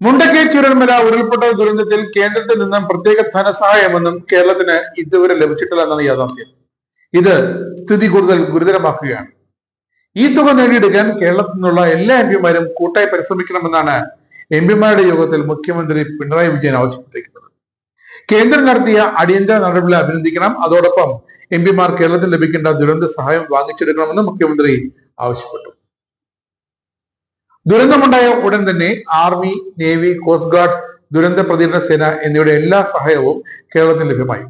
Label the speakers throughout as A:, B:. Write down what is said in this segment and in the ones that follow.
A: മുണ്ടക്കൈ ചുരന്മല ഉരുൾപൊട്ടൽ ദുരന്തത്തിൽ കേന്ദ്രത്തിൽ നിന്നും പ്രത്യേക ധനസഹായമൊന്നും കേരളത്തിന് ഇതുവരെ ലഭിച്ചിട്ടില്ല എന്നാണ് യാഥാർത്ഥ്യം. ഇത് സ്ഥിതി കൂടുതൽ ഗുരുതരമാക്കുകയാണ്. ഈ തുക നേടിയെടുക്കാൻ കേരളത്തിൽ നിന്നുള്ള എല്ലാ എം പിമാരും കൂട്ടായി പരിശ്രമിക്കണമെന്നാണ് എം പിമാരുടെ യോഗത്തിൽ മുഖ്യമന്ത്രി പിണറായി വിജയൻ ആവശ്യപ്പെട്ടിരിക്കുന്നത്. കേന്ദ്രം നടത്തിയ അടിയന്തര നടപടികളെ അഭിനന്ദിക്കണം. അതോടൊപ്പം എം പിമാർ കേരളത്തിൽ ലഭിക്കേണ്ട ദുരന്ത സഹായം വാങ്ങിച്ചെടുക്കണമെന്ന് മുഖ്യമന്ത്രി ആവശ്യപ്പെട്ടു. ദുരന്തമുണ്ടായ ഉടൻ തന്നെ ആർമി നേവി കോസ്റ്റ് ഗാർഡ് ദുരന്ത പ്രതികരണ സേന എന്നിവയുടെ എല്ലാ സഹായവും കേരളത്തിന് ലഭ്യമായി.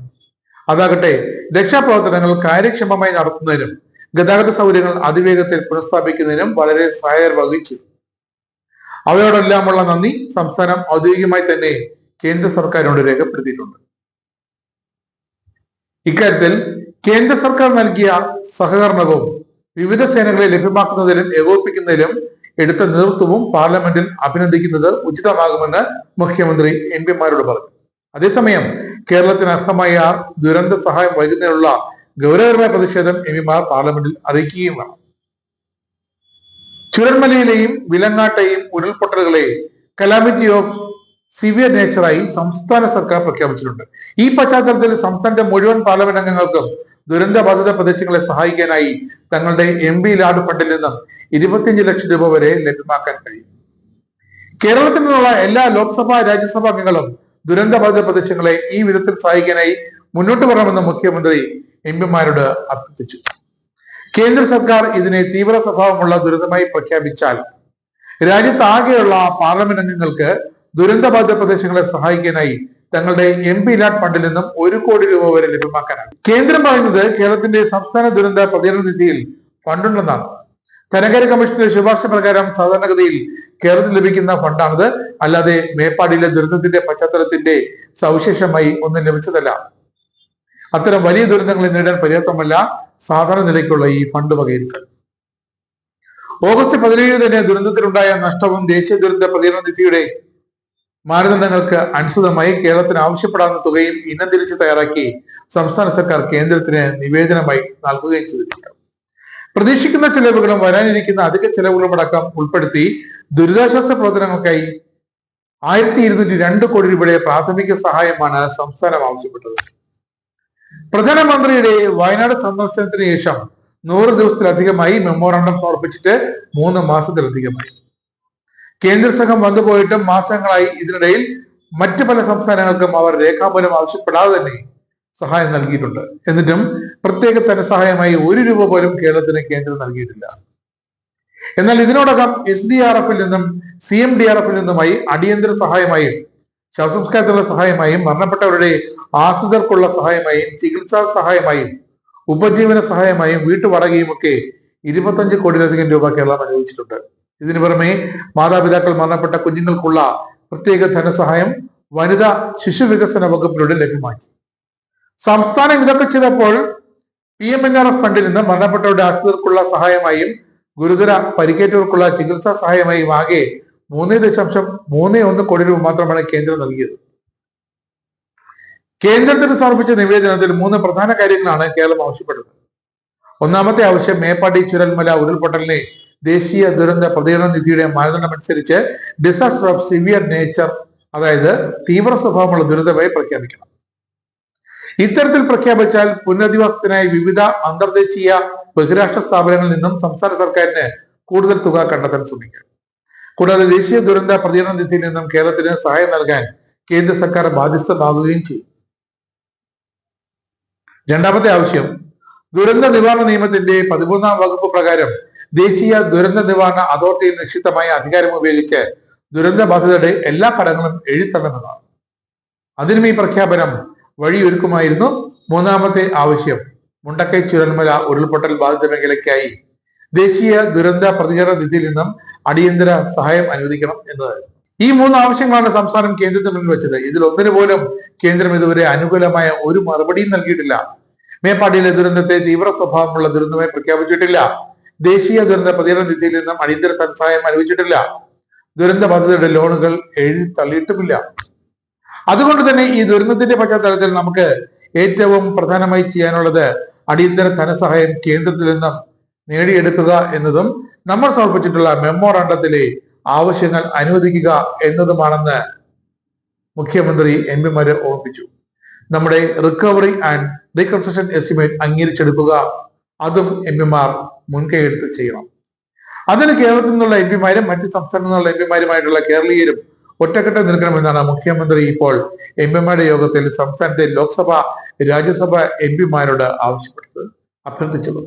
A: അതാകട്ടെ രക്ഷാപ്രവർത്തനങ്ങൾ കാര്യക്ഷമമായി നടത്തുന്നതിനും ഗതാഗത സൗകര്യങ്ങൾ അതിവേഗത്തിൽ പുനഃസ്ഥാപിക്കുന്നതിനും വളരെ സഹായം വഹിച്ചു അവയോടെല്ലാമുള്ള നന്ദി. സംസ്ഥാനം ഔദ്യോഗികമായി തന്നെ കേന്ദ്ര സർക്കാരിനോട് രേഖപ്പെടുത്തിയിട്ടുണ്ട്. ഇക്കാര്യത്തിൽ കേന്ദ്ര സർക്കാർ നൽകിയ സഹകരണവും വിവിധ സേനകളെ ലഭ്യമാക്കുന്നതിലും ഏകോപിപ്പിക്കുന്നതിലും എടുത്ത നേതൃത്വവും പാർലമെന്റിൽ അഭിനന്ദിക്കുന്നത് ഉചിതമാകുമെന്ന് മുഖ്യമന്ത്രി എം പിമാരോട് പറഞ്ഞു. അതേസമയം കേരളത്തിന് അർഹമായ ദുരന്ത സഹായം വൈകുന്നതിനുള്ള ഗൗരവകരമായ പ്രതിഷേധം എം പിമാർ പാർലമെന്റിൽ അറിയിക്കുകയും വേണം. ചുരന്മലയിലെയും വിലങ്ങാട്ടെയും ഉരുൾപൊട്ടലുകളെ കലാമിറ്റി ഓഫ് സിവിയർ നേച്ചറായി സംസ്ഥാന സർക്കാർ പ്രഖ്യാപിച്ചിട്ടുണ്ട്. ഈ പശ്ചാത്തലത്തിൽ സംസ്ഥാനത്തെ മുഴുവൻ പാർലമെന്റ് അംഗങ്ങൾക്കും ദുരന്തബാധിത പ്രദേശങ്ങളെ സഹായിക്കാനായി തങ്ങളുടെ എം പി ലാഡ് ഫണ്ടിൽ നിന്നും ഇരുപത്തിയഞ്ച് ലക്ഷം രൂപ വരെ ലഭ്യമാക്കാൻ കഴിയും. കേരളത്തിൽ നിന്നുള്ള എല്ലാ ലോക്സഭാ രാജ്യസഭാ അംഗങ്ങളും ദുരന്തബാധിത പ്രദേശങ്ങളെ ഈ വിധത്തിൽ സഹായിക്കാനായി മുന്നോട്ട് വരണമെന്ന് മുഖ്യമന്ത്രി എം പിമാരോട് അഭ്യർത്ഥിച്ചു. കേന്ദ്ര സർക്കാർ ഇതിനെ തീവ്ര സ്വഭാവമുള്ള ദുരന്തമായി പ്രഖ്യാപിച്ചാൽ രാജ്യത്താകെയുള്ള പാർലമെന്റ് അംഗങ്ങൾക്ക് ദുരന്തബാധിത പ്രദേശങ്ങളെ സഹായിക്കാനായി തങ്ങളുടെ എം പി ലാഡ് ഫണ്ടിൽ നിന്നും ഒരു കോടി രൂപ വരെ ലഭ്യമാക്കാനാണ്. കേന്ദ്രം പറയുന്നത് കേരളത്തിന്റെ സംസ്ഥാന ദുരന്ത പ്രതികരണ നിധിയിൽ ഫണ്ടുണ്ടെന്നാണ് ധനകാര്യ കമ്മീഷന്റെ ശുപാർശ പ്രകാരം സാധാരണഗതിയിൽ കേരളത്തിൽ ലഭിക്കുന്ന ഫണ്ടാണിത് അല്ലാതെ മേപ്പാടിയിലെ ദുരന്തത്തിന്റെ പശ്ചാത്തലത്തിന്റെ സവിശേഷമായി ഒന്നും ലഭിച്ചതല്ല. അത്തരം വലിയ ദുരന്തങ്ങളെ നേടാൻ പര്യാപ്തമല്ല സാധാരണ നിലയ്ക്കുള്ള ഈ ഫണ്ട് വകയിരുത്തൽ. ഓഗസ്റ്റ് പതിനേഴിന് തന്നെ ദുരന്തത്തിലുണ്ടായ നഷ്ടവും ദേശീയ ദുരന്ത പ്രതികരണ നിധിയുടെ മാനദണ്ഡങ്ങൾക്ക് അനുസൃതമായി കേരളത്തിന് ആവശ്യപ്പെടാവുന്ന തുകയും ഇനം തിരിച്ച് തയ്യാറാക്കി സംസ്ഥാന സർക്കാർ കേന്ദ്രത്തിന് നിവേദനമായി നൽകുകയും ചെയ്തിട്ടുണ്ട്. പ്രതീക്ഷിക്കുന്ന ചെലവുകളും വരാനിരിക്കുന്ന അധിക ചെലവുകളും അടക്കം ഉൾപ്പെടുത്തി ദുരിതാശ്വാസ പ്രവർത്തനങ്ങൾക്കായി ആയിരത്തി ഇരുന്നൂറ്റി രണ്ട് കോടി രൂപയുടെ പ്രാഥമിക സഹായമാണ് സംസ്ഥാനം ആവശ്യപ്പെട്ടത്. പ്രധാനമന്ത്രിയുടെ വയനാട് സന്ദർശനത്തിന് ശേഷം നൂറ് ദിവസത്തിലധികമായി മെമ്മോറാണ്ടം സമർപ്പിച്ചിട്ട് മൂന്ന് മാസത്തിലധികമായി. കേന്ദ്ര സംഘം വന്നുപോയിട്ടും മാസങ്ങളായി ഇതിനിടയിൽ മറ്റു പല സംസ്ഥാനങ്ങൾക്കും അവർ രേഖാമൂലം ആവശ്യപ്പെടാതെ തന്നെ സഹായം നൽകിയിട്ടുണ്ട്. എന്നിട്ടും പ്രത്യേക ധനസഹായമായി ഒരു രൂപ പോലും കേരളത്തിന് കേന്ദ്രം നൽകിയിട്ടില്ല. എന്നാൽ ഇതിനോടകം എസ് ഡി ആർ എഫിൽ നിന്നും സി എം ഡി ആർ എഫിൽ നിന്നുമായി അടിയന്തര സഹായമായും ശവസംസ്കാരത്തിനുള്ള സഹായമായും മരണപ്പെട്ടവരുടെ ആശ്രിതർക്കുള്ള സഹായമായും ചികിത്സാ സഹായമായും ഉപജീവന സഹായമായും വീട്ടുവടകയും ഒക്കെ ഇരുപത്തഞ്ച് കോടിയിലധികം രൂപ കേരളം അനുവദിച്ചിട്ടുണ്ട്. ഇതിനു പുറമെ മാതാപിതാക്കൾ മരണപ്പെട്ട കുഞ്ഞുങ്ങൾക്കുള്ള പ്രത്യേക ധനസഹായം വനിതാ ശിശു വികസന വകുപ്പിലൂടെ ലഭ്യമാക്കി. സംസ്ഥാനം ഇതൊക്കെ ചെയ്തപ്പോൾ P M N R F ഫണ്ടിൽ നിന്ന് മരണപ്പെട്ടവരുടെ ആശ്രിതർക്കുള്ള സഹായമായും ഗുരുതര പരിക്കേറ്റവർക്കുള്ള ചികിത്സാ സഹായമായും ആകെ മൂന്ന് ദശാംശം മൂന്ന് ഒന്ന് കോടി രൂപ മാത്രമാണ് കേന്ദ്രം നൽകിയത്. കേന്ദ്രത്തിന് സമർപ്പിച്ച നിവേദനത്തിൽ മൂന്ന് പ്രധാന കാര്യങ്ങളാണ് കേരളം ആവശ്യപ്പെട്ടത് ഒന്നാമത്തെ ആവശ്യം മേപ്പാടി ചുരൽമല ഉരുൾപൊട്ടലിനെ ദേശീയ ദുരന്ത പ്രതികരണ നിധിയുടെ മാനദണ്ഡം അനുസരിച്ച് ഡിസാസ്റ്റർ ഓഫ് സിവിയർ നേച്ചർ അതായത് തീവ്ര സ്വഭാവമുള്ള ദുരന്തമായി പ്രഖ്യാപിക്കണം. ഇത്തരത്തിൽ പ്രഖ്യാപിച്ചാൽ പുനരധിവാസത്തിനായി വിവിധ അന്തർദേശീയ ബഹിരാഷ്ട്ര സ്ഥാപനങ്ങളിൽ നിന്നും സംസ്ഥാന സർക്കാരിന് കൂടുതൽ തുക കണ്ടെത്താൻ ശ്രമിക്കും കൂടാതെ ദേശീയ ദുരന്ത പ്രതികരണ നിധിയിൽ നിന്നും കേരളത്തിന് സഹായം നൽകാൻ കേന്ദ്ര സർക്കാർ ബാധ്യസ്ഥമാകുകയും ചെയ്യും. രണ്ടാമത്തെ ആവശ്യം ദുരന്ത നിവാരണ നിയമത്തിന്റെ പതിമൂന്നാം വകുപ്പ് പ്രകാരം ദേശീയ ദുരന്ത നിവാരണ അതോറിറ്റിയിൽ നിക്ഷിപ്തമായ അധികാരം ഉപയോഗിച്ച് ദുരന്ത ബാധിതരുടെ എല്ലാ ഫലങ്ങളും എഴുത്തണമെന്നതാണ് അതിനും ഈ പ്രഖ്യാപനം വഴിയൊരുക്കുമായിരുന്നു മൂന്നാമത്തെ ആവശ്യം. മുണ്ടക്കൈ ചുരന്മല ഉരുൾപൊട്ടൽ ബാധിത മേഖലയ്ക്കായി ദേശീയ ദുരന്ത പ്രതികരണ നിധിയിൽ നിന്നും അടിയന്തര സഹായം അനുവദിക്കണം എന്നതായിരുന്നു. ഈ മൂന്ന് ആവശ്യങ്ങളാണ് സംസ്ഥാനം കേന്ദ്രത്തിന് മുന്നിൽ വെച്ചത്. ഇതിൽ ഒന്നിനു പോലും കേന്ദ്രം ഇതുവരെ അനുകൂലമായ ഒരു മറുപടിയും നൽകിയിട്ടില്ല. മേപ്പാടിയിലെ ദുരന്തത്തെ തീവ്ര സ്വഭാവമുള്ള ദുരന്തമായി പ്രഖ്യാപിച്ചിട്ടില്ല. ദേശീയ ദുരന്ത പ്രതികരണ നിധിയിൽ നിന്നും അടിയന്തര ധനസഹായം അനുവദിച്ചിട്ടില്ല. ദുരന്ത ബാധിതരുടെ ലോണുകൾ എഴുതി തള്ളിയിട്ടുമില്ല. അതുകൊണ്ട് തന്നെ ഈ ദുരന്തത്തിന്റെ പശ്ചാത്തലത്തിൽ നമുക്ക് ഏറ്റവും പ്രധാനമായി ചെയ്യാനുള്ളത് അടിയന്തര ധനസഹായം കേന്ദ്രത്തിൽ നിന്നും നേടിയെടുക്കുക എന്നതും നമ്മൾ സമർപ്പിച്ചിട്ടുള്ള മെമ്മോറാണ്ടത്തിലെ ആവശ്യങ്ങൾ അനുവദിക്കുക എന്നതുമാണെന്ന് മുഖ്യമന്ത്രി എം പിമാരെ ഓർമ്മിപ്പിച്ചു. നമ്മുടെ റിക്കവറി ആൻഡ് റീകൺസ്ട്രക്ഷൻ എസ്റ്റിമേറ്റ് അംഗീകരിച്ചെടുക്കുക അതും എം പിമാർ മുൻകൈയെടുത്ത് ചെയ്യണം. അതിന് കേരളത്തിൽ നിന്നുള്ള എം പിമാരും മറ്റ് സംസ്ഥാനങ്ങളിൽ നിന്നുള്ള എം പിമാരുമായിട്ടുള്ള കേരളീയരും ഒറ്റക്കെട്ട് നിൽക്കണമെന്നാണ് മുഖ്യമന്ത്രി ഇപ്പോൾ എം പിമാരുടെ യോഗത്തിൽ സംസ്ഥാനത്തെ ലോക്സഭ രാജ്യസഭ എം പിമാരോട് ആവശ്യപ്പെട്ടത്. അഭ്യർത്ഥിച്ചത്.